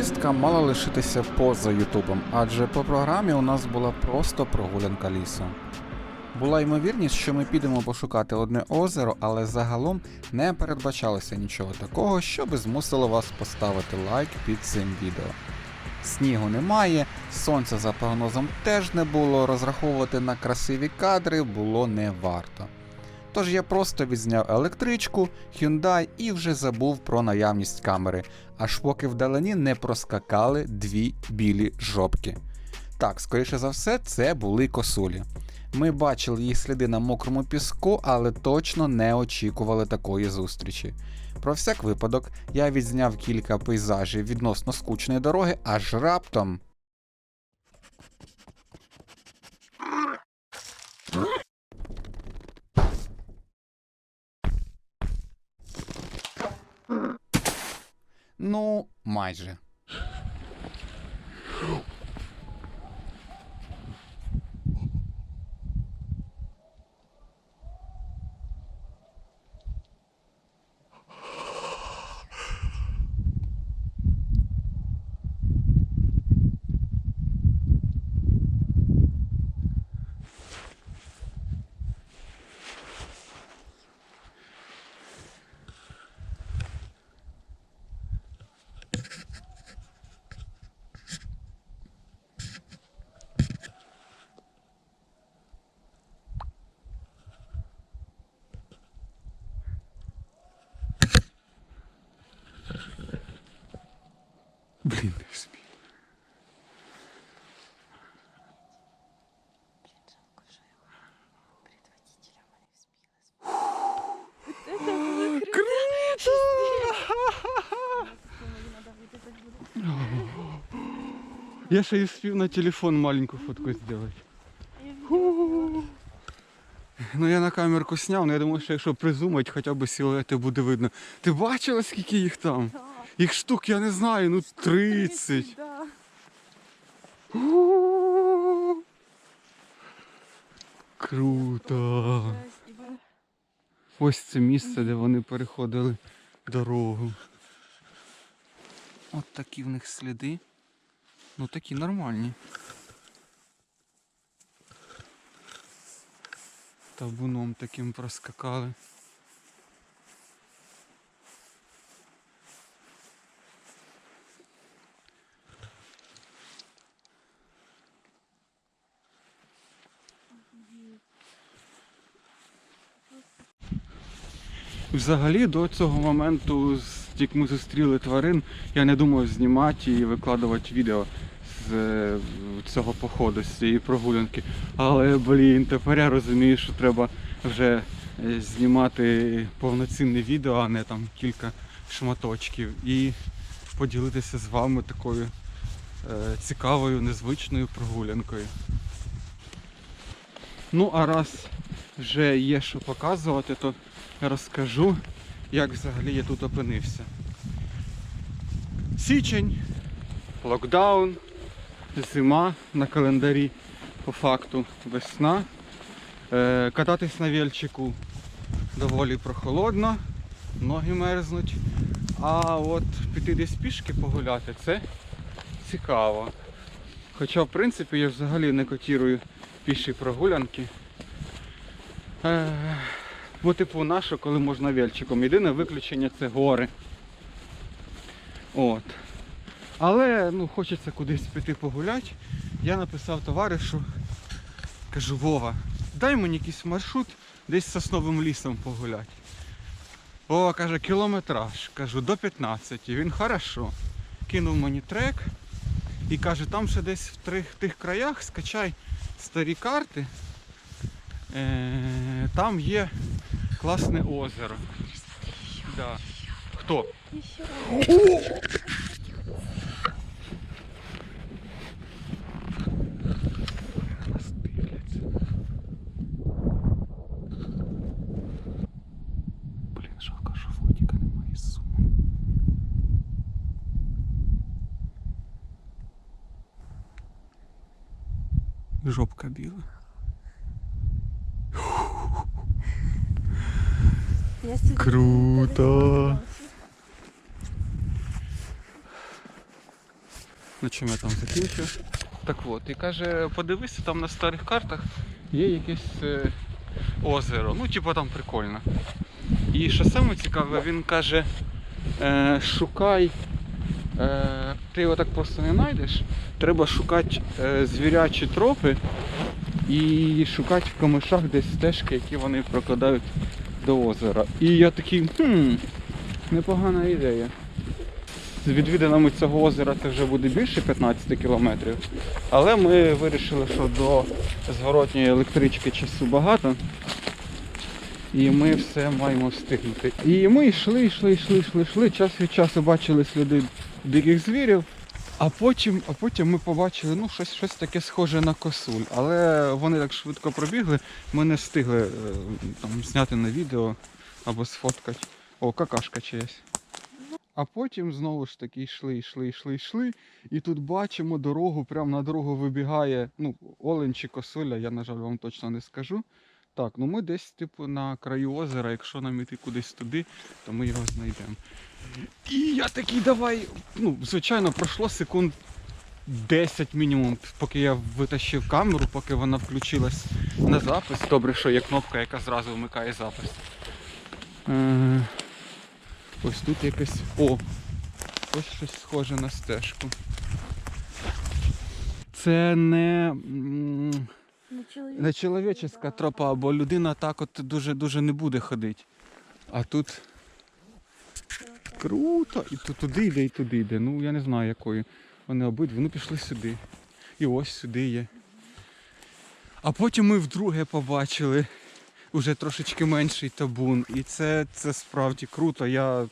поїздка мала лишитися поза Ютубом, адже по програмі у нас була просто прогулянка лісом. Була ймовірність, що ми підемо пошукати одне озеро, але загалом не передбачалося нічого такого, що би змусило вас поставити лайк під цим відео. Снігу немає, сонця за прогнозом теж не було, розраховувати на красиві кадри було не варто. Тож я просто відзняв електричку, Hyundai і вже забув про наявність камери, аж поки вдалині не проскакали дві білі жопки. Так, скоріше за все, це були косулі. Ми бачили їх сліди на мокрому піску, але точно не очікували такої зустрічі. Про всяк випадок, я відзняв кілька пейзажів відносно скучної дороги, аж раптом. Ну, майже. Я ще і встиг на телефон маленьку фотку зробити. Ну я на камерку зняв, але я думаю, що якщо призумати, хоча б силуети буде видно. Ти бачила, скільки їх там? Їх штук, я не знаю, ну 30. Да. У-у-у. Круто. Ось це місце, де вони переходили дорогу. От такі в них сліди. Ну такі нормальні. Табуном таким проскакали. Взагалі до цього моменту, з- як ми зустріли тварин, я не думав знімати і викладувати відео з е, цього походу, з цієї прогулянки. Але, блін, тепер я розумію, що треба вже е, знімати повноцінне відео, а не там кілька шматочків. І поділитися з вами такою е, цікавою, незвичною прогулянкою. Ну, а раз вже є що показувати, то розкажу, як взагалі я тут опинився. Січень, локдаун, зима на календарі, по факту весна. Е, кататись на вельчику доволі прохолодно, ноги мерзнуть. А от піти десь пішки погуляти це цікаво. Хоча в принципі я взагалі не котірую піші прогулянки. Е, Бо типу нащо, коли можна вельчиком. Єдине виключення це гори. От. Але ну, хочеться кудись піти погуляти. Я написав товаришу, кажу, Вова, дай мені якийсь маршрут десь сосновим лісом погуляти. Вова каже, кілометраж. Кажу, до 15. І він хорошо. Кинув мені трек і каже, там ще десь в тих краях скачай старі карти. Е, там є класне озеро. Да. Хто? Еще раз. Нас дивляться. Блін, жалко, що фотіка немає з сумом. Жопка біла. Я сидела Круто. на чому я там закінчив. Так от, і каже, подивися, там на старих картах є якесь е, озеро. Ну, типу там прикольно. І що саме цікаве, він каже, е, шукай, е, ти його так просто не знайдеш. Треба шукати е, звірячі тропи і шукати в камишах десь стежки, які вони прокладають до озера. І я такий, хм, непогана ідея. З відвідинами цього озера це вже буде більше 15 кілометрів. Але ми вирішили, що до зворотньої електрички часу багато. І ми все маємо встигнути. І ми йшли, йшли, йшли, йшли, йшли. Час від часу бачили сліди диких звірів. А потім, а потім ми побачили ну, щось, щось таке схоже на косуль. Але вони так швидко пробігли, ми не встигли е, там, зняти на відео або сфоткати. О, какашка чиясь. А потім знову ж таки йшли, йшли, йшли, йшли. І тут бачимо дорогу, прямо на дорогу вибігає, ну, олень чи косуля, я, на жаль, вам точно не скажу. Так, ну ми десь, типу, на краю озера, якщо нам іти кудись туди, то ми його знайдемо. І я такий давай. Ну, звичайно, пройшло секунд 10 мінімум, поки я витащив камеру, поки вона включилась на запис. Добре, що є кнопка, яка зразу вмикає запис. Е, Ось тут якесь. О! Ось щось схоже на стежку. Це не. не чоловіческа тропа, бо людина так от дуже-дуже не буде ходити. А тут круто. І тут туди йде, і туди йде. Ну я не знаю якою. Вони обидві, ну пішли сюди. І ось сюди є. А потім ми вдруге побачили уже трошечки менший табун. І це, це справді круто. Я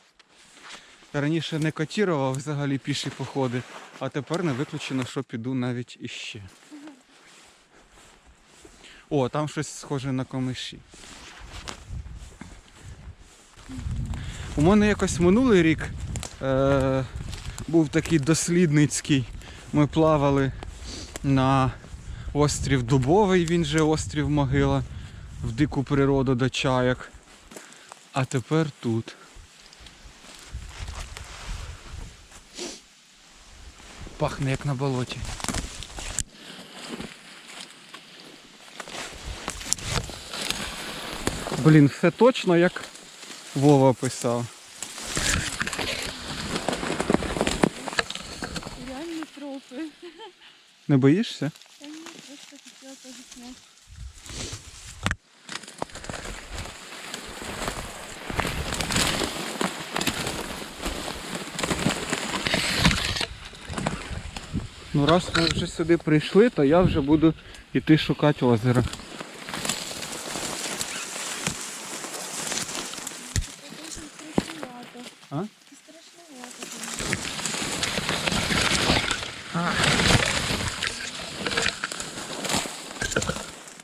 раніше не котірував взагалі піші походи, а тепер не виключено, що піду навіть іще. О, там щось схоже на комиші. У мене якось минулий рік е, був такий дослідницький. Ми плавали на острів Дубовий, він же острів Могила, в дику природу до чаяк. А тепер тут. Пахне як на болоті. Блін, все точно як Вова писав. Реальные тропы. Не боїшся? Я не просто хотела тоже снять. Ну раз ми вже сюди прийшли, то я вже буду йти шукати озеро.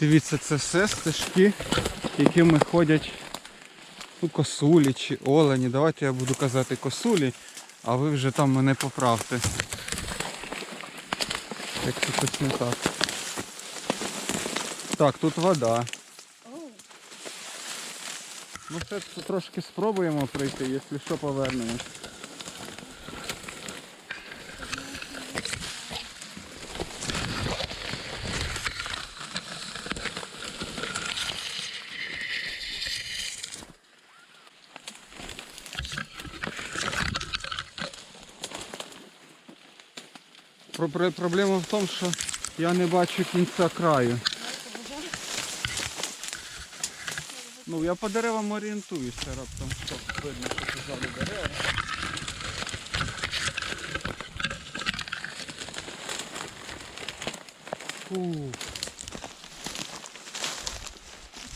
Дивіться, це все стежки, якими ходять ну, косулі чи олені. Давайте я буду казати косулі, а ви вже там мене поправте. Як це не так. Так, тут вода. Ну все трошки спробуємо пройти, якщо що повернемось. Проблема в тому, що я не бачу кінця краю. Ну, я по деревам орієнтуюся раптом, що видно, що це ззаду дерева. Фу.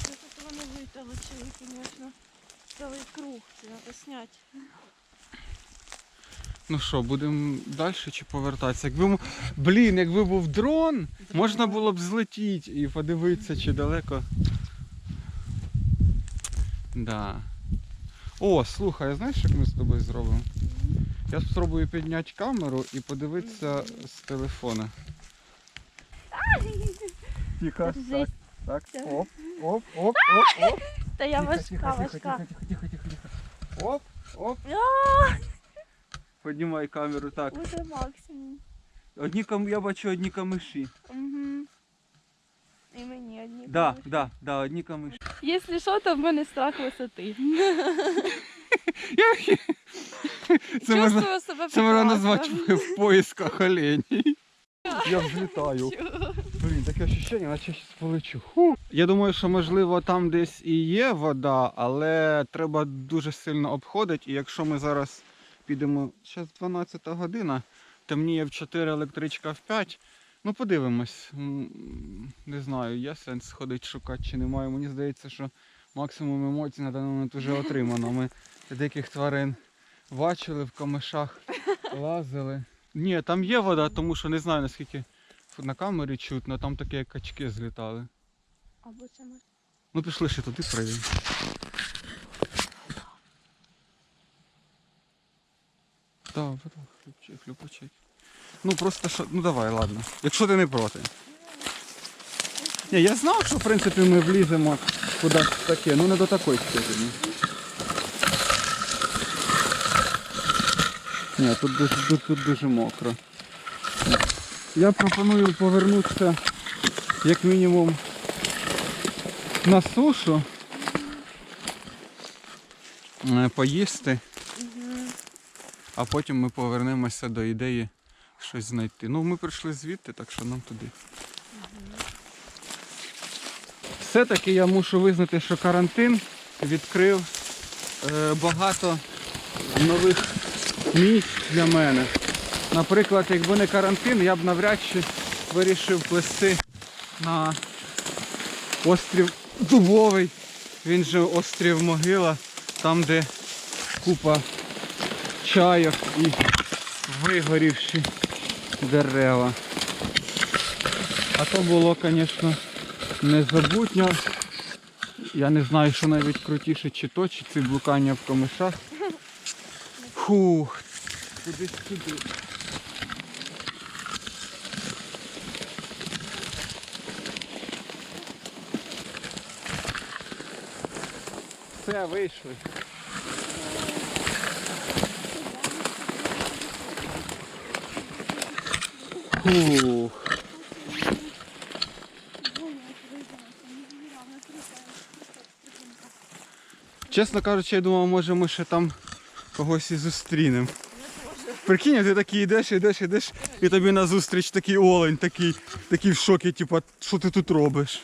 Как этого не вытолочили, конечно. Целый круг. Надо снять. Ну що, будемо далі чи повертатися? Якби, блін, якби був дрон, можна було б злетіти і подивитися, чи далеко. Да. О, слухай, а знаєш, як ми з тобою зробимо? Я спробую підняти камеру і подивитися з телефона. Тихо, так, Так. оп, оп, оп, оп, оп. Да я Тихо, важка, тихо, тихо, важка. тихо, тихо, тихо, тихо. Оп, оп. А, Піднімай камеру так. Уже максимум. Одні кам... я бачу одні камиші. Угу. І мені одні. Да, камиші. да, да, одні камиші. Якщо що, то в мене страх висоти. Це можна, Чувствую себе це можна назвати в поисках оленей. Я взлітаю. Блін, таке відчуття, наче щось полечу. Ху. Я думаю, що можливо там десь і є вода, але треба дуже сильно обходити. І якщо ми зараз підемо, зараз 12 година, темніє в 4, електричка в 5. Ну подивимось. Не знаю, є сенс сходити шукати чи немає. Мені здається, що максимум емоцій на даний момент вже отримано. Ми деяких тварин бачили в камишах, лазили. Ні, там є вода, тому що не знаю наскільки на камері чутно, там такі качки злітали. Або це ми. Ну пішли ще туди пройдемо. Так, хлюпчик, хлюпочик. Ну просто що. Ну давай, ладно. Якщо ти не проти. Ні, я знав, що в принципі ми вліземо кудись таке, ну не до такої степені. Ні, тут дуже, тут, тут дуже мокро. Я пропоную повернутися як мінімум на сушу. е, Поїсти, а потім ми повернемося до ідеї щось знайти. Ну, ми прийшли звідти, так що нам туди. Все-таки я мушу визнати, що карантин відкрив е, багато нових місць для мене. Наприклад, якби не карантин, я б навряд чи вирішив плести на острів Дубовий, він же острів Могила, там де купа чайок і вигорівші дерева. А то було, звісно, незабутньо. Я не знаю, що навіть крутіше, чи то, чи ці блукання в комишах. Фух, кудись сюди. Все, вийшли. Чесно кажучи, я думав, може ми ще там когось і зустрінемо. Прикинь, ти такий йдеш, йдеш, йдеш, і тобі назустріч такий олень, такий, такий в шокі, типу, що ти тут робиш?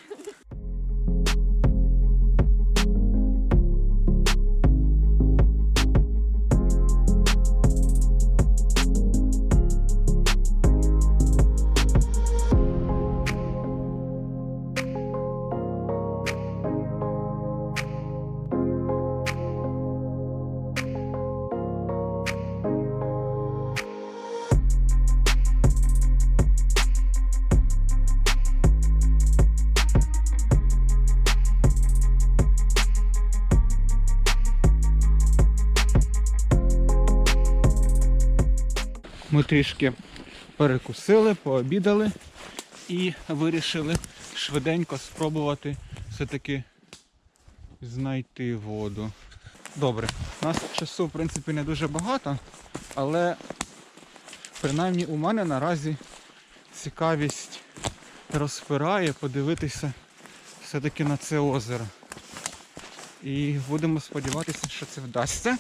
Трішки перекусили, пообідали і вирішили швиденько спробувати все-таки знайти воду. Добре, у нас часу в принципі не дуже багато, але принаймні у мене наразі цікавість розпирає подивитися все-таки на це озеро. І будемо сподіватися, що це вдасться.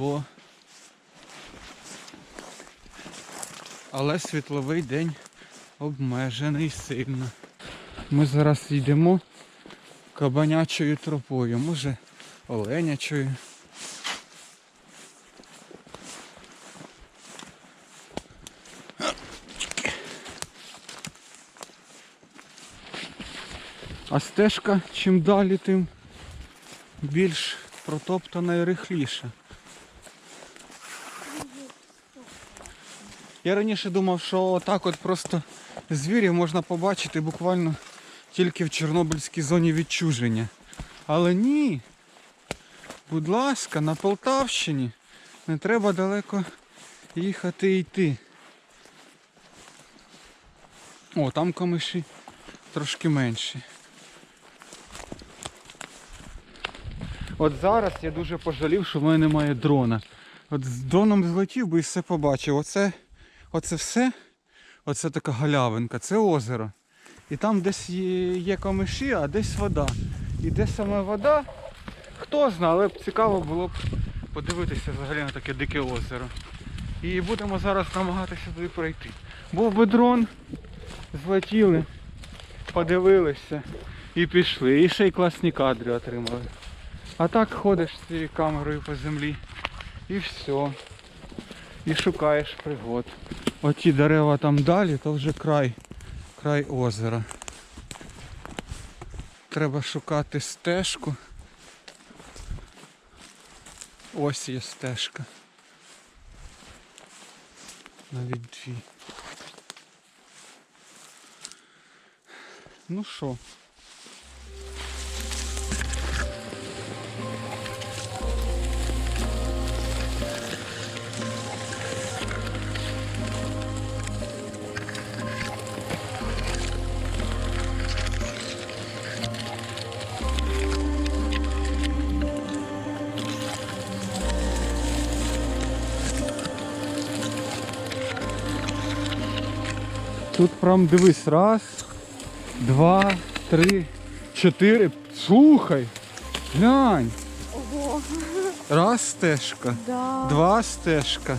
Бо але світловий день обмежений сильно. Ми зараз йдемо кабанячою тропою, може оленячою. А стежка чим далі, тим більш протоптана і рихліша. Я раніше думав, що так от просто звірів можна побачити буквально тільки в Чорнобильській зоні відчуження. Але ні. Будь ласка, на Полтавщині не треба далеко їхати і йти. О, там камиші трошки менші. От зараз я дуже пожалів, що в мене немає дрона. От з дроном злетів би і все побачив. Оце, оце все, оце така галявинка, це озеро. І там десь є, камиші, а десь вода. І де саме вода, хто знає, але б цікаво було б подивитися взагалі на таке дике озеро. І будемо зараз намагатися туди пройти. Був би дрон, злетіли, подивилися і пішли. І ще й класні кадри отримали. А так ходиш з цією камерою по землі і все. І шукаєш пригод. Оті дерева там далі, то вже край, край озера. Треба шукати стежку. Ось є стежка. Навіть дві. Ну що? Тут прям дивись, раз, два, три, чотири. Слухай, глянь. Ого, Раз стежка, да. два стежка,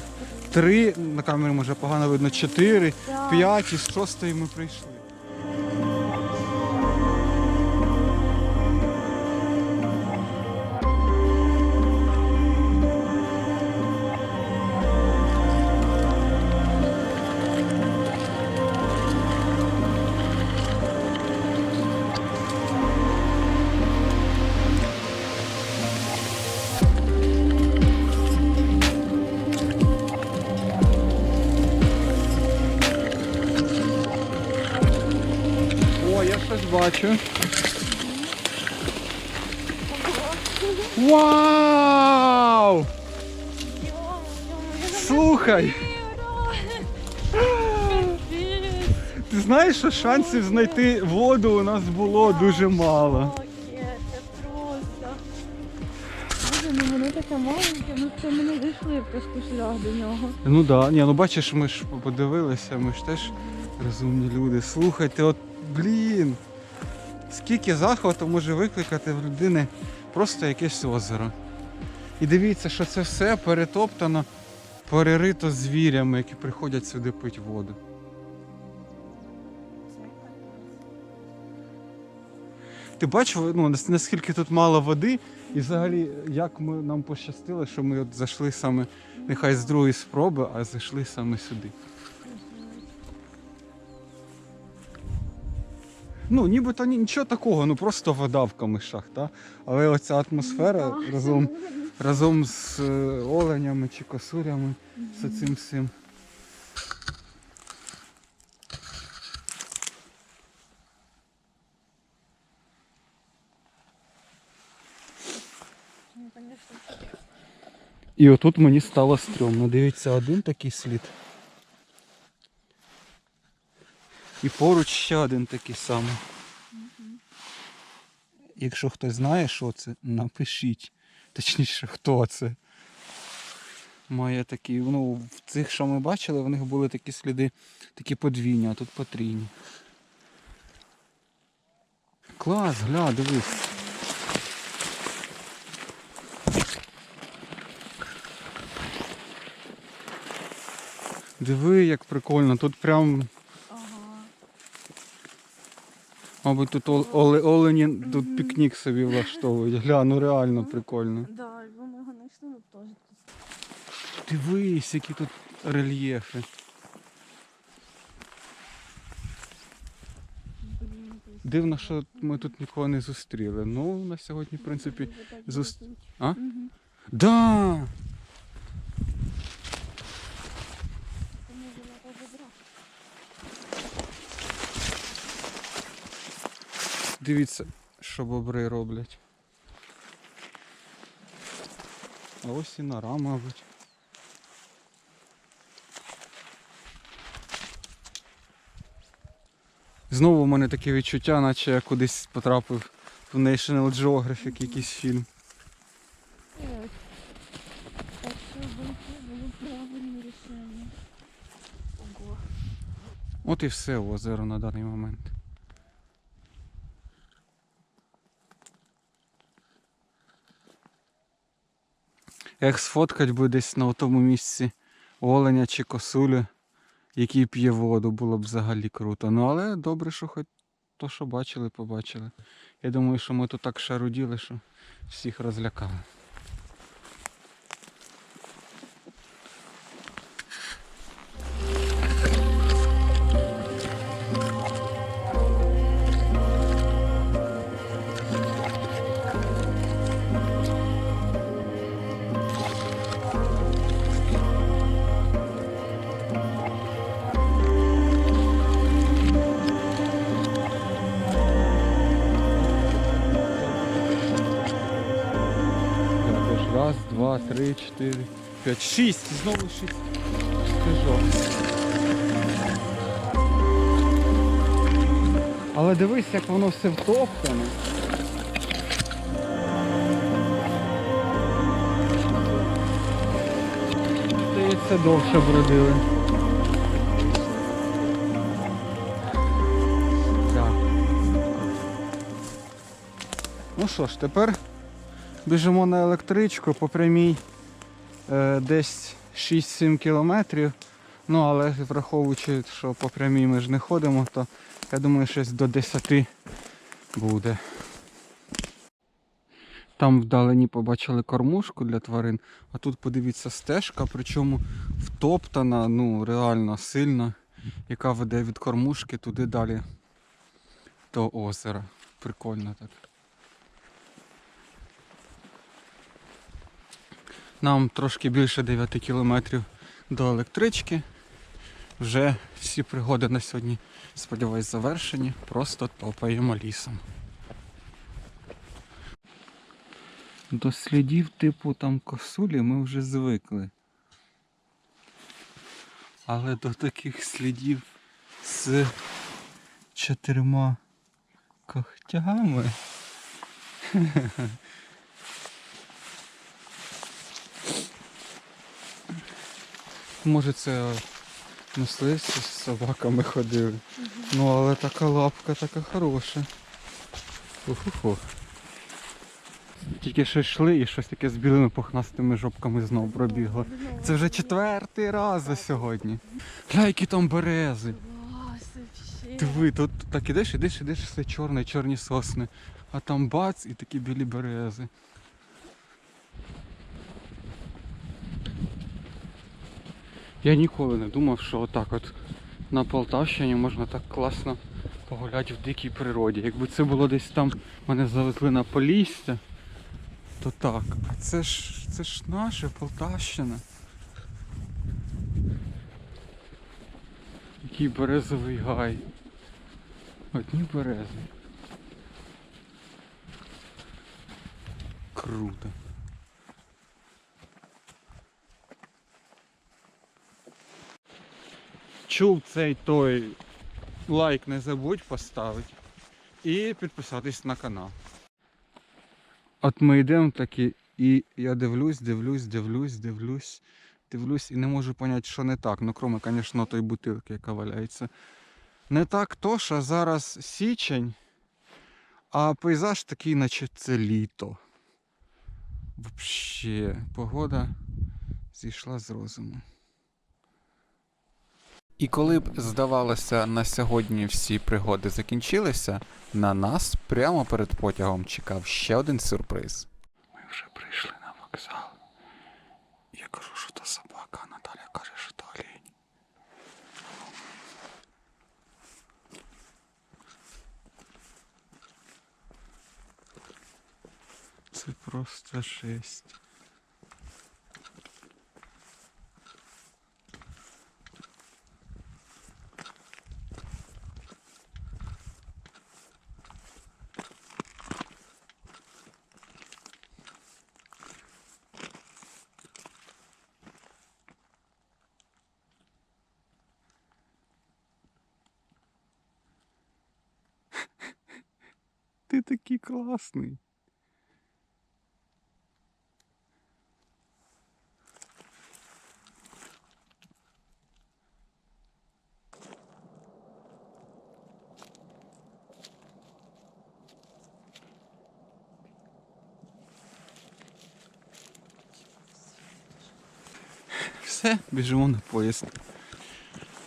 три, на камері може погано видно, чотири, да. п'ять і з шостої ми прийшли. Бачу. Вау! Слухай! Ти знаєш, що шансів знайти воду у нас було дуже мало. Ну воно таке маленьке, ну це ми не дійшли просто шлях до нього. Ну да, ні, ну бачиш, ми ж подивилися, ми ж теж розумні люди. Слухайте, от блін. Скільки захвату може викликати в людини просто якесь озеро. І дивіться, що це все перетоптано, перерито звірями, які приходять сюди пити воду. Ти бачив, ну, наскільки тут мало води, і взагалі, як ми, нам пощастило, що ми от зайшли саме, нехай з другої спроби, а зайшли саме сюди. Ну, нібито нічого такого, ну просто вода в камишах, та? але оця атмосфера Да. разом, разом з е, оленями чи косурями, з цим всім. Ну, І отут мені стало стрьомно. Дивіться, один такий слід. І поруч ще один такий самий. Якщо хтось знає, що це, напишіть. Точніше, хто це. Має такі, ну, в цих, що ми бачили, в них були такі сліди, такі подвійні, а тут потрійні. Клас, гля, дивись. Диви, як прикольно. Тут прям, мабуть, тут ол- оле- олені тут пікнік собі влаштовують. Гля, ну реально прикольно. Да, якби його знайшли, теж тут. Дивись, які тут рельєфи. Дивно, що ми тут нікого не зустріли. Ну, на сьогодні, в принципі. вже так зус- досить. А? Да! Дивіться, що бобри роблять. А ось і нора, мабуть. Знову в мене таке відчуття, наче я кудись потрапив в National Geographic якийсь фільм. Так що було правильне рішення. От і все озеро на даний момент. Як сфоткать би десь на тому місці оленя чи косулю, який п'є воду, було б взагалі круто. Ну але добре, що хоч то, що бачили, побачили. Я думаю, що ми тут так шаруділи, що всіх розлякали. 4, 5, 6, знову 6 стежок. Але дивись, як воно все втоптане. Здається, довше бродили. Ну що ж, тепер біжимо на електричку по прямій десь 6-7 кілометрів. Ну, але враховуючи, що по прямій ми ж не ходимо, то я думаю, щось до 10 буде. Там вдалині побачили кормушку для тварин, а тут подивіться стежка, причому втоптана, ну реально сильно, яка веде від кормушки туди далі до озера. Прикольно так. Нам трошки більше 9 кілометрів до електрички. Вже всі пригоди на сьогодні, сподіваюсь, завершені. Просто топаємо лісом. До слідів типу там косулі ми вже звикли. Але до таких слідів з чотирма когтями. Може це мисливці з собаками ходили. Ну але така лапка така хороша. Фу-фу-фу. Тільки що йшли і щось таке з білими пухнастими жопками знов пробігло. Це вже четвертий раз за сьогодні. Гля, які там берези. Диви, тут так ідеш, ідеш, ідеш, все чорне, чорні сосни. А там бац і такі білі берези. Я ніколи не думав, що отак от на Полтавщині можна так класно погуляти в дикій природі. Якби це було десь там, мене завезли на Полісся, то так. А це ж це ж наше Полтавщина. Який березовий гай. Одні берези. Круто. Чув цей той лайк не забудь поставити і підписатись на канал. От ми йдемо такі, і я дивлюсь, дивлюсь, дивлюсь, дивлюсь, дивлюсь і не можу зрозуміти, що не так. Ну, кроме, звісно, той бутилки, яка валяється. Не так то, що зараз січень, а пейзаж такий, наче це літо. Взагалі, погода зійшла з розуму. І коли б, здавалося, на сьогодні всі пригоди закінчилися, на нас прямо перед потягом чекав ще один сюрприз. Ми вже прийшли на вокзал. Я кажу, що то собака, а Наталя каже, що то олень. Це просто жесть. ти такий класний. Все, біжимо на поїзд.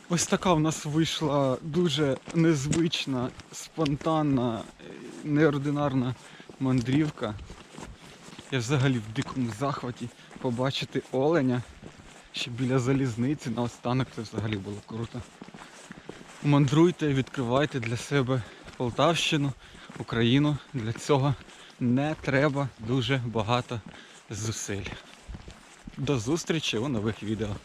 Ось така у нас вийшла дуже незвична, спонтанна неординарна мандрівка. Я взагалі в дикому захваті побачити оленя ще біля залізниці наостанок це взагалі було круто. Мандруйте, відкривайте для себе Полтавщину, Україну. Для цього не треба дуже багато зусиль. До зустрічі у нових відео.